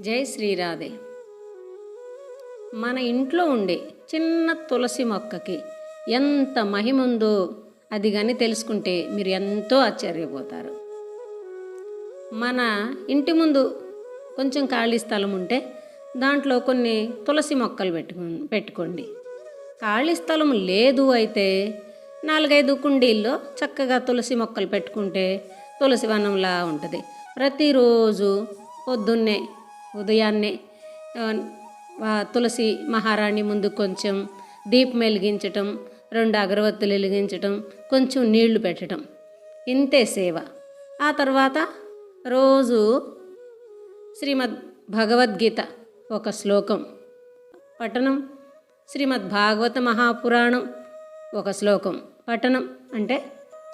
జై శ్రీరాధే మన ఇంట్లో ఉండే చిన్న తులసి మొక్కకి ఎంత మహిముందో అది కానీ తెలుసుకుంటే మీరు ఎంతో ఆశ్చర్యపోతారు. మన ఇంటి ముందు కొంచెం ఖాళీ స్థలం ఉంటే దాంట్లో కొన్ని తులసి మొక్కలు పెట్టుకు పెట్టుకోండి. ఖాళీ స్థలం లేదు అయితే నాలుగైదు కుండీల్లో చక్కగా తులసి మొక్కలు పెట్టుకుంటే తులసి వనంలా ఉంటుంది. ప్రతిరోజు పొద్దున్నే ఉదయాన్నే తులసి మహారాణి ముందు కొంచెం దీపం వెలిగించటం రెండు అగరవత్తులు వెలిగించటం కొంచెం నీళ్ళు పెట్టడం ఇంతే సేవ. ఆ తర్వాత రోజు శ్రీమద్ భగవద్గీత ఒక శ్లోకం. పఠనం. శ్రీమద్ భాగవత మహాపురాణం ఒక శ్లోకం. పఠనం అంటే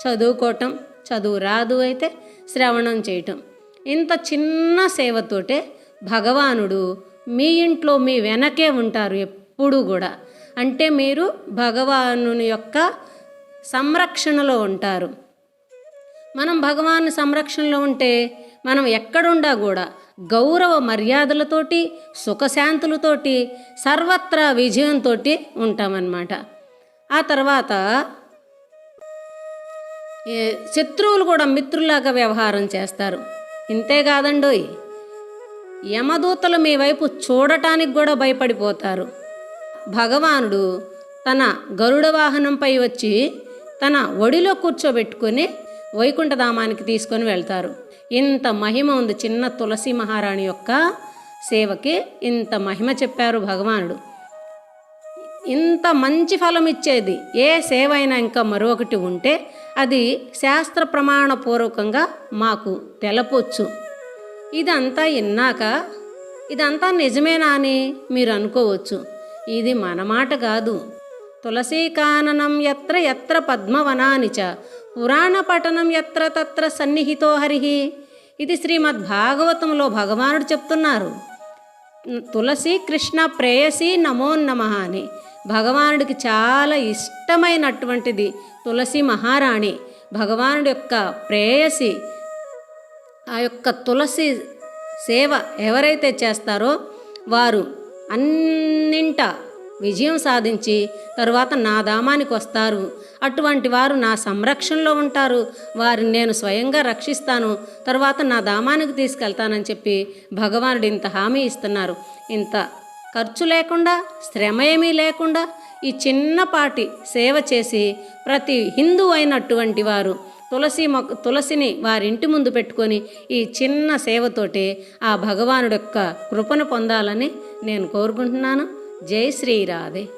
చదువుకోవటం చదువు రాదు అయితే శ్రవణం చేయటం. ఇంత చిన్న సేవతోటే భగవానుడు మీ ఇంట్లో మీ వెనకే ఉంటారు ఎప్పుడూ కూడా. అంటే మీరు భగవానుని యొక్క సంరక్షణలో ఉంటారు. మనం భగవాను సంరక్షణలో ఉంటే మనం ఎక్కడుండా కూడా గౌరవ మర్యాదలతోటి సుఖశాంతులతోటి సర్వత్రా విజయంతో ఉంటామన్నమాట. ఆ తర్వాత ఏ, శత్రువులు కూడా మిత్రులాగా వ్యవహారం చేస్తారు. ఇంతే కాదండోయ్. యమదూతలు మీ వైపు చూడటానికి కూడా భయపడిపోతారు. భగవానుడు తన గరుడ వాహనంపై వచ్చి తన ఒడిలో కూర్చోబెట్టుకొని వైకుంఠధామానికి తీసుకొని వెళ్తారు. ఇంత మహిమ ఉంది చిన్న తులసి మహారాణి యొక్క సేవకి ఇంత మహిమ చెప్పారు భగవానుడు. ఇంత మంచి ఫలం ఇచ్చేది ఏ సేవ అయినా ఇంకా మరొకటి ఉంటే అది శాస్త్ర ప్రమాణపూర్వకంగా మాకు తెలపొచ్చు. ఇదంతా విన్నాక ఇదంతా నిజమేనా అని మీరు అనుకోవచ్చు. ఇది మన మాట కాదు. తులసీకాననం ఎత్ర ఎత్ర పద్మవనానిచ పురాణ పఠనం ఎత్ర తత్ర సన్నిహితో హరిహి ఇది శ్రీమద్ భాగవతంలో భగవానుడు చెప్తున్నారు. తులసి కృష్ణ ప్రేయసి నమో నమ అని. భగవానుడికి చాలా ఇష్టమైనటువంటిది తులసి మహారాణి. భగవానుడి యొక్క ప్రేయసి ఆ యొక్క తులసి సేవ ఎవరైతే చేస్తారో వారు అన్నింట విజయం సాధించి తరువాత నా ధామానికి వస్తారు. అటువంటి వారు నా సంరక్షణలో ఉంటారు. వారిని నేను స్వయంగా రక్షిస్తాను. తర్వాత నా ధామానికి తీసుకెళ్తానని చెప్పి భగవానుడు ఇంత హామీ ఇస్తున్నారు. ఇంత ఖర్చు లేకుండా శ్రమ ఏమీ లేకుండా ఈ చిన్నపాటి సేవ చేసి ప్రతి హిందూ అయినటువంటి వారు తులసి మొక్క తులసిని వారి ఇంటి ముందు పెట్టుకొని ఈ చిన్న సేవతోటే ఆ భగవానుడి యొక్క కృపను పొందాలని నేను కోరుకుంటున్నాను. జై శ్రీరాధే